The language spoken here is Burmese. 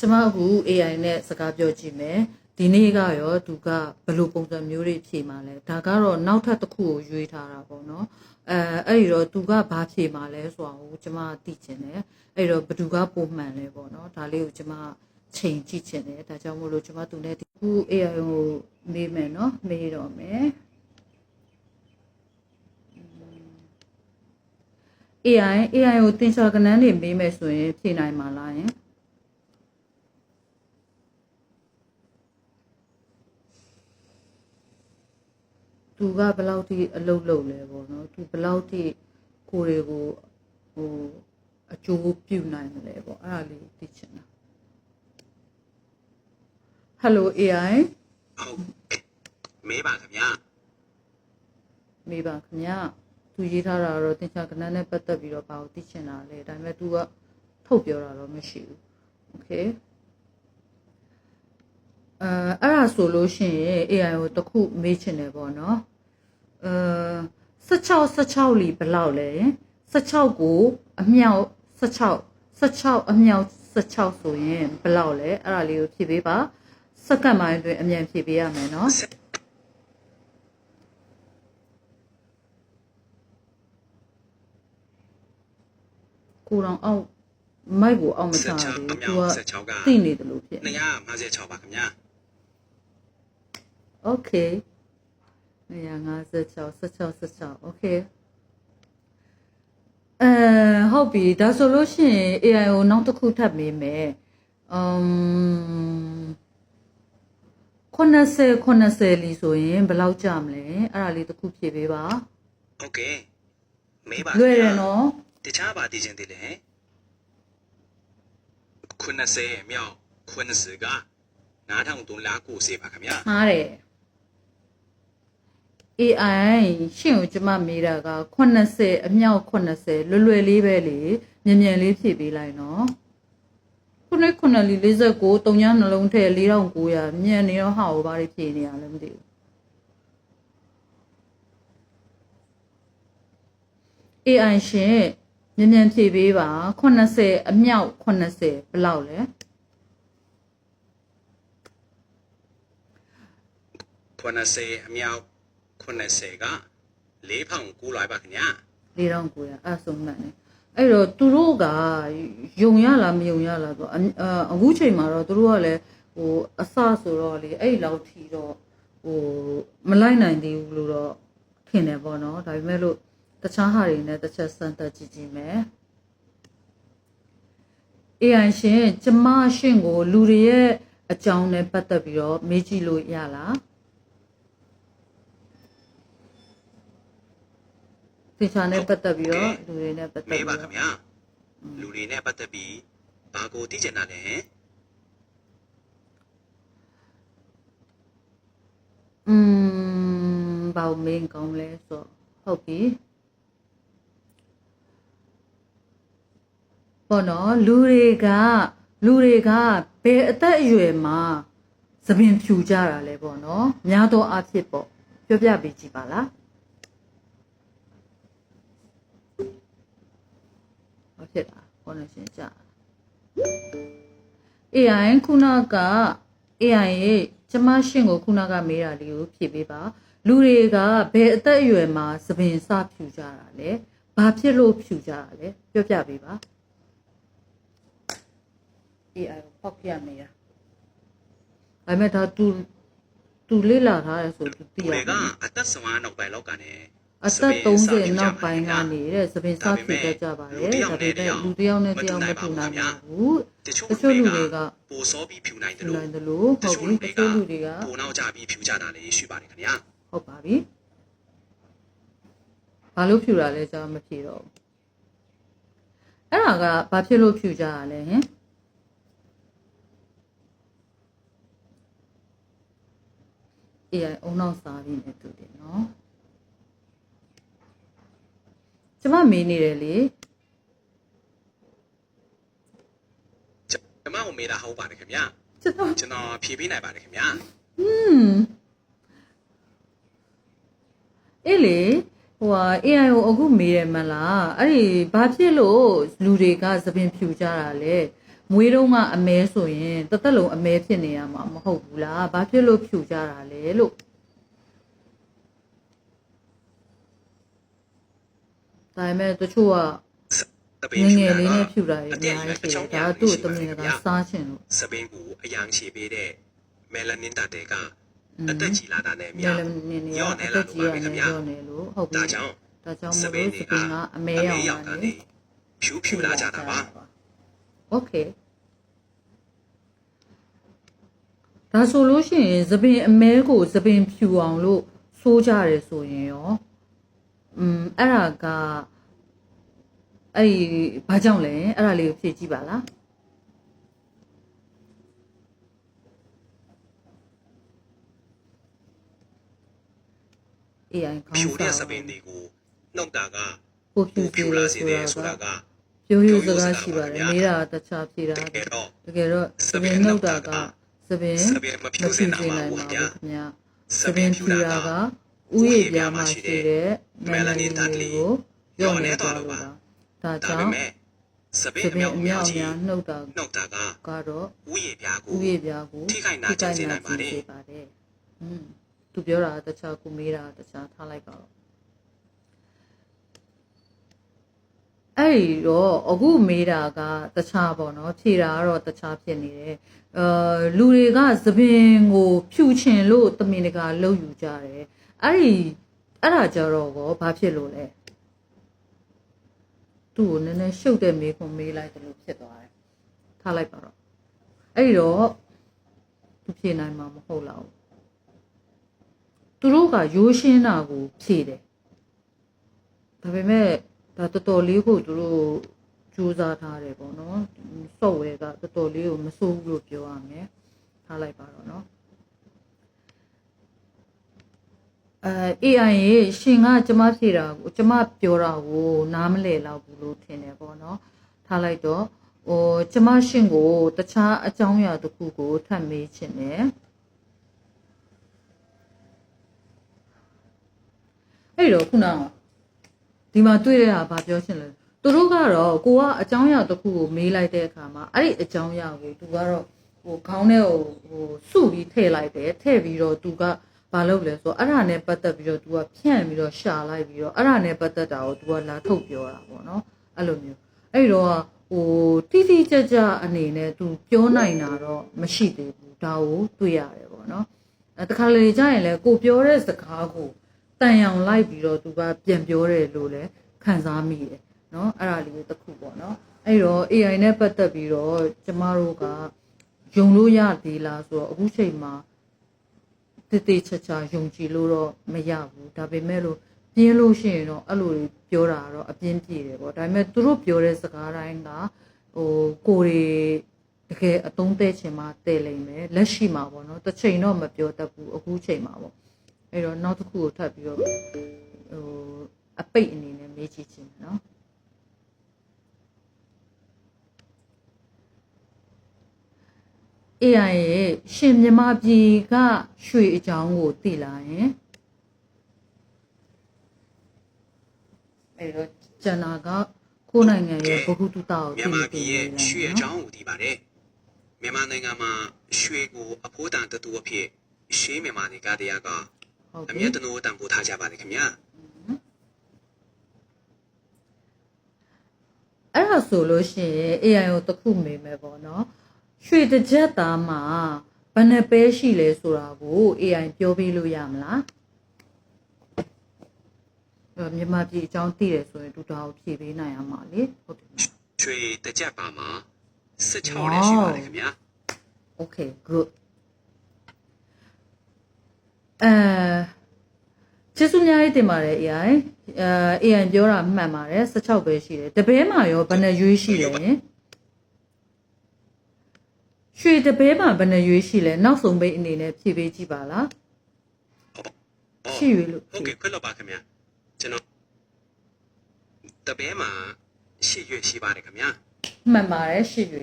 ကျမအခု AI နဲ့စကားပြောကြည့်မယ်ဒီနေ့ကရောသူကဘယ်လိုပုံစံမျိုးတွေဖြေမှာလဲဒါကတော့နောက်ထပ်တစ်ခုကိုရွေးထားတာပေါ့နော်အဲအဲ့ဒီတော့သူကဘာဖြေမှာလဲဆိုတာကိုကျမသိချင်တယ်အဲ့တော့ဘသူကပုံမှန်လဲပေါ့နော်ဒါလေးကိုကျမချိန်ကြည့်ချင်တယ်ဒါကြောင့်မို့လို့ကျမသူနဲ့ဒီခု AI ကိုမေးမယ်နော်မေးတော့မယ် AI AI ကိုတင်ချော်ကနန်းတွေမေးမယ်ဆိုရင်ဖြေနိုင်မှာလားယင် သူကဘယ်လောက်ထိအလုပ်လုပ်လဲပေါ့နော်သူဘယ်လောက်ထိကိုယ်တွေကိုဟိုအကျိုးပြုနိုင်မလဲပေါ့အဲ့ဒါလေးသိချင်တာ Hello AI ဟုတ်မေးပါခင်ဗျာမေးပါခင်ဗျသူရေးထားတာကတော့သင်္ချာကဏ္ဍနဲ့ပတ်သက်ပြီးတော့ဘာကိုသိချင်တာလဲဒါပေမဲ့ तू ကထုတ်ပြောတာတော့မရှိဘူး okay အဲအဲ့ဒါဆိုလို့ရှိရင် AI ကိုတစ်ခုမေးချင်တယ်ပေါ့နော် အဲ16 16လီဘယ်လောက်လဲ16ကိုအမြောက်16 16အမြောက်16ဆိုရင်ဘယ်လောက်လဲအဲ့ဒါလေးကိုဖြည့်ပေးပါစက္ကန့်ပိုင်းအတွင်းအမြန်ဖြည့်ပေးရမယ်နော်ကိုယ်တော်အောက်မိုက်ကိုအောက်မချ16ဘူးအသူမြောက်က16ကသိနေတယ်လို့ဖြစ်နေ256ပါခင်ဗျာ Okay 156 16 16 okay အဲဟုတ်ပြီဒါဆိုလို့ရှိရင် AI ကိုနောက်တစ်ခုထပ်မေးမယ်အမ်80 80လီဆိုရင်ဘယ်လောက်ကြမလဲအဲ့ဒါလေးတစ်ခုဖြည့်ပေးပါ okay မေးပါလွယ်တယ်နော်တခြားပါတည်ခြင်းတည်လေ80မြောက်80က9390ပါခင်ဗျာမှားတယ် AI ရှင့်ကိုကျမမေးတာက80အမြောက်80လွယ်လွယ်လေးပဲလေမြန်မြန်လေးဖြည့်ပေးလိုက်နော်ခုနှစ်ခုနှစ်လီ49တုံညာနှလုံးထဲ4900မြန်နေတော့ဟာကိုဘာတွေဖြည့်နေရလဲမသိဘူး AI ရှင်မြန်မြန်ဖြည့်ပေးပါ80အမြောက်80ဘယ်လောက်လဲ90အမြောက် 90က4900ပါခင်ဗျာ4900အဲ့ဆိုမှန်တယ်အဲ့တော့သူတို့ကယုံရလားမယုံရလားဆိုအအအခုချိန်မှာတော့သူတို့ကလည်းဟိုအစဆိုတော့လေအဲ့လောက်ထီတော့ဟိုမလိုက်နိုင်သေးဘူးလို့တော့ထင်တယ်ပေါ့နော်ဒါပေမဲ့လို့တခြားဟာတွေနဲ့တစ်ချက်စမ်းသပ်ကြည့်ကြည့်မယ် AI ရှင်ကျမရှင်ကိုလူတွေရဲ့အကြောင်းနဲ့ပတ်သက်ပြီးတော့မေးကြည့်လို့ရလား သင်္ချာနဲ့ပတ်သက်ပြီးတော့လူတွေနဲ့ပတ်သက်မေးပြီးပါတော့ခင်ဗျာလူတွေနဲ့ပတ်သက်ပြီးဘာကိုတည်ခြင်းတာလဲอืมဘာလို့မင်းကောင်းလဲဆိုတော့ဟုတ်ပြီဘောနော်လူတွေကလူတွေကဘယ်အသက်အရွယ်မှာသပင်ဖြူကြတာလဲပေါ့နော်များသောအားဖြင့်ပေါ့ပြောပြပေးကြည့်ပါလား ဖြစ်တာဘောနော်ရှင်ကြာ AI ခုနက AI ရဲ့ကျမရှင်ကိုခုနကမေးတာလေးကိုဖြေပေးပါလူတွေကဘယ်အသက်အရွယ်မှာသပင်စဖြူကြတာလဲဘာဖြစ်လို့ဖြူကြတာလဲပြောပြပေးပါ AI ကိုဖောက်ပြနေတာဒါပေမဲ့ဒါသူသူလေ့လာထားတယ်ဆိုသူသိလူရတွေတကယ်အသက်ဆုံးနောက်ပိုင်းလောက်ကနေ အသက်30နောက်ပိုင်းကနေတဲ့သပင်စဖြူတတ်ကြပါတယ်ဒါပေမဲ့လူတစ်ယောက်နဲ့တစ်ယောက်မတူနိုင်ပါဘူးတချို့တချို့လူတွေကပိုစောပြီးဖြူနိုင်တယ်ဖြူလို့နိုင်တယ်လို့ဟုတ်ပြီတချို့လူတွေကပိုနောက်ကြပြီးဖြူကြတာလေးရှိပါတယ်ခင်ဗျာဟုတ်ပါပြီဘာလို့ဖြူတာလဲကျွန်တော်မဖြေတော့ဘူးအဲ့ဒါကဘာဖြစ်လို့ဖြူကြရလဲဟင်အေးအုံနောက်စားပြီးနေတူတယ်နော် ကျမမေးနေတယ်လေကျွန်မကိုမေးတာဟုတ်ပါတယ်ခင်ဗျာကျွန်တော်ကျွန်တော်ဖြေပေးနိုင်ပါတယ်ခင်ဗျာอืมအေးလေဟိုဟာ AI ကိုအခုမေးတယ်မလားအဲ့ဒီဘာဖြစ်လို့လူတွေကသပင်ဖြူကြတာလဲမွေးတုံးကအမဲဆိုရင်တစ်သက်လုံးအမဲဖြစ်နေရမှာမဟုတ်ဘူးလားဘာဖြစ်လို့ဖြူကြတာလဲလို့ ဒါပေမဲ့တချို့က သပ င င်း ယ် ဖြူ ငယ် တာ လေးနဲ့ က ဖြူတာတွေအများကြီးရှိတယ်ဒါကသူ့ကိုတမင်တကာစားချင်လို့ သပင်းကိုအယံရှိပေးတဲ့မယ်လနင်တာတဲ့က อืม အသက်ကြီးလာတာနဲ့ မ မြောက် လည်းနေနေ ရော့ အ နေ သက် လာ ကြီး လို့ ရ ပါပဲ နေ ခင်ဗျာ ရောနေလို့ဟုတ်ပြီ ဒါကြောင့် ဒါကြောင့်မ စပ လို့ င်း စ တွေ ပင်းကအမဲရောင် ရောက် က တာ နေ နဲ့ဖြူဖြူလာကြတာပါ โอเคဒါဆိုလို့ရှိရင်သပင်အမဲကိုသပင်ဖြူအောင်လို့စိုးကြတယ်ဆိုရင်ရော อืมအဲ့ဒါကအဲ့ဒီဘာကြောင့်လဲအဲ့ဒါလေးကိုဖြည့်ကြည့်ပါလား AI ခေါဖြူင်းတဲ့စာသပင်းတွေကိုနှုတ်တာကကိုဖြူဖြူဖြူလာလာစေစေတယ်တယ်ဆိုဆိုတာတာကကပြိုးရိုးစကားရှိပါတယ်မေးတာတခြားဖြေတာတကယ်တော့တကယ်တော့သပင်နှုတ်တာကသပင်သပင်မဖြူစေနိုင်ပါဘူးခင်ဗျာခင်ဗျာသသပပင်င်ဖြူဖြူတာတာကက ဥယျာဉ်ပြားမှာရှိတဲ့မယ်လနီဓာတ်လေးကိုလျော့ရော့နေနေသွားသွားလို့လို့ပါပါဒါဒါကြောပေင့်မဲ့သပသင်းပအင်မြောက်အအမြောများက်အကြီးများနှုတ်တာနှုတ်တာကကတော့ဥယျာဉ်ပြားကိုဥယျာဉ်ပြားကိုထိခိုက်နာကျင်စေနိုင်ပါတယ်ထိခိုက်နာကျင်စေပါတယ်อืมသူပြောတာကတခြားကိုမေးတာကတခြားထားလိုက်ပါတော့အဲ့ဒီတော့အခုမေးတာကတခြားပေါ့နော်ဖြေတာကတော့တခြားဖြစ်နေတယ်အာလူတွေကသပင်ကိုဖြူချင်လို့တမင်တကာလှုပ်ယူကြတယ် အဲ့ဒီအဲ့ဒါကြတော့ကောဘာဖြစ်လို့လဲသူ့ကိုနည်းနည်းရှုပ်တဲ့မေးခွန်းမေးလိုက်တယ်လို့ဖြစ်သွားတယ်ထားလိုက်ပါတော့အဲ့ဒီတော့သူဖြေနိုင်မှာမဟုတ်လောက်ဘူးသူတို့ကရိုးရှင်းတာကိုဖြေတယ်ဒါပေမဲ့ဒါတော်တော်လေးကိုသူတို့စူးစမ်းထားတယ်ပေါ့နော် software ကတော်တော်လေးကိုမစိုးဘူးလို့ပြောရမယ်ထားလိုက်ပါတော့နော် အဲ AI ရေရှင်ကကျမဖြေတာကိုကျမပြောတာကိုနားမလည်တော့ဘူးလို့ထင်တယ်ပေါ့နော်ထားလိုက်တော့ဟိုကျမရှင်ကိုတခြားအကြောင်းအရာတစ်ခုကိုထပ်မေးချင်တယ်အဲ့တော့ခုနကဒီမှာတွေ့ရတာဗာပြောချင်လဲသူတို့ကတော့ကိုကအကြောင်းအရာတစ်ခုကိုမေးလိုက်တဲ့အခါမှာအဲ့ဒီအကြောင်းအရာကိုသူကတော့ဟိုခေါင်းထဲကိုဟိုစုပြီးထည့်လိုက်တယ်ထည့်ပြီးတော့သူက ဘာလုပ်လဲဆိုတော့အဲ့ဒါနဲ့ပတ်သက်ပြီးတော့ तू ကဖြန့်ပြီးတော့ရှာလိုက်ပြီးတော့အဲ့ဒါနဲ့ပတ်သက်တာကို तू ကလာထုတ်ပြောတာပေါ့နော်အဲ့လိုမျိုးအဲ့တော့ဟိုတိတိကျကျအနေနဲ့ तू ပြောနိုင်တာတော့မရှိသေးဘူးဒါကိုတွေ့ရတယ်ပေါ့နော်အဲတခါလေကြာရင်လဲကိုပြောတဲ့စကားကိုတန်ရောင်လိုက်ပြီးတော့ तू ကပြန်ပြောတယ်လို့လဲခံစားမိတယ်နော်အဲ့ဒါလေးကိုတစ်ခုပေါ့နော်အဲ့တော့ AI နဲ့ပတ်သက်ပြီးတော့ကျမတို့ကယုံလို့ရသေးလားဆိုတော့အခုချိန်မှာ တည်တည်ချာချာယုံကြည်လို့တော့မရဘူးဒါပေမဲ့လို့ပြင်းလို့ရှိရင်တော့အဲ့လိုပြောတာကတော့အပြင်းပြေတယ်ပေါ့ဒါပေမဲ့သူတို့ပြောတဲ့စကားတိုင်းကဟိုကိုရီတကယ်အသုံးတဲ့ချင်မှတည်လိမ့်မယ်လက်ရှိမှာပေါ့နော်တစ်ချိန်တော့မပြောတတ်ဘူးအခုချိန်မှာပေါ့အဲ့တော့နောက်တစ်ခုကိုထပ်ပြီးတော့ဟိုအပိတ်အနေနဲ့မေးကြည့်ချင်တယ်နော် AI ရဲ့ရှင်မြမပြည်ကရွှေအကြောင်းကိုသိလာရင်အဲ့တော့ကျန်တာကကိုယ်နိုင်ငံရဲ့ဗဟုသုတကိုမြသိန်မာလို့ပြည်သိရဲ့နေရွှေတယ်အနော်ကြောင်းကိုဒီပါတယ်မြန်မာနိုင်ငံမှာရွှေကိုအဖိုးတန်တတူအဖြစ်ရှေးမြန်မာတွေကတရားကဟုတ်အပြီမျက်တနိုးတန်ဖိုးထားကြပါတယ်ခင်ဗျာအဲ့ဒါဆိုလို့ရှိရင် AI ကိုတစ်ခုမေးမယ်ပေါ့နော် ရွှေတစ်ကြက်သားမှာဘယ်နှပဲရှိလဲဆိုတာကို AI ပြောပြလို့ရမလားအဲ့မြန်မာပြည်အကြောင်းသိတယ်ဆိုရင်သူဒါကိုဖြေပေးနိုင်ရမှာလေဟုတ်တယ်မလားရွှေတစ်ကြက်ပါမှာ16လည်းရှိပါတယ်ခင်ဗျာ Okay, good. အဲကျေးဇူးများကြီးတင်ပါတယ် AI အဲ AI ပြောတာမှန်ပါတယ်16ပဲရှိတယ်တပဲမှာရောဘယ်နှရွေးရှိလဲ ရွှေတပဲမှာဘယ်နှရွေးရှိလဲနောက်ဆုံးပိတ်အနေနဲ့ဖြည့်ပေးကြည့်ပါလားဟုတ်ရှိရွေးလို့ဟုတ်ကဲ့ခွက်တော့ပါခင်ဗျာကျွန်တော်တပည့်မှာရှေ့ရွှေရှိပါတယ်ခင်ဗျာမှန်ပါတယ်ရှိရွေး